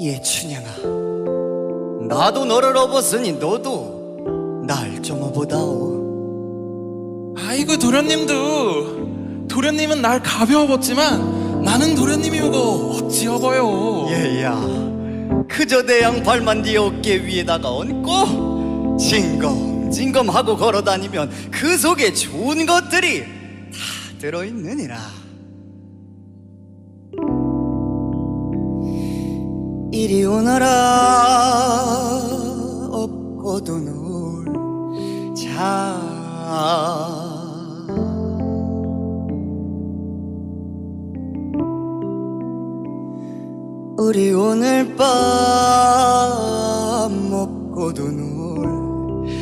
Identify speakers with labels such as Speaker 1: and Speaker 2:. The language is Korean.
Speaker 1: 예춘양아. 나도 너를 업었으니 너도 날 좀 업어다오.
Speaker 2: 아이고 도련님도. 도련님은 날 가벼워봤지만 나는 도련님이고 어찌 여봐요?
Speaker 1: 얘야 그저 대양 발만 네 어깨 위에다가 얹고 징검징검하고 걸어다니면 그 속에 좋은 것들이 다 들어있느니라 이리 오너라. 업고도 놀자. 우리 오늘 밤 먹고도 놀자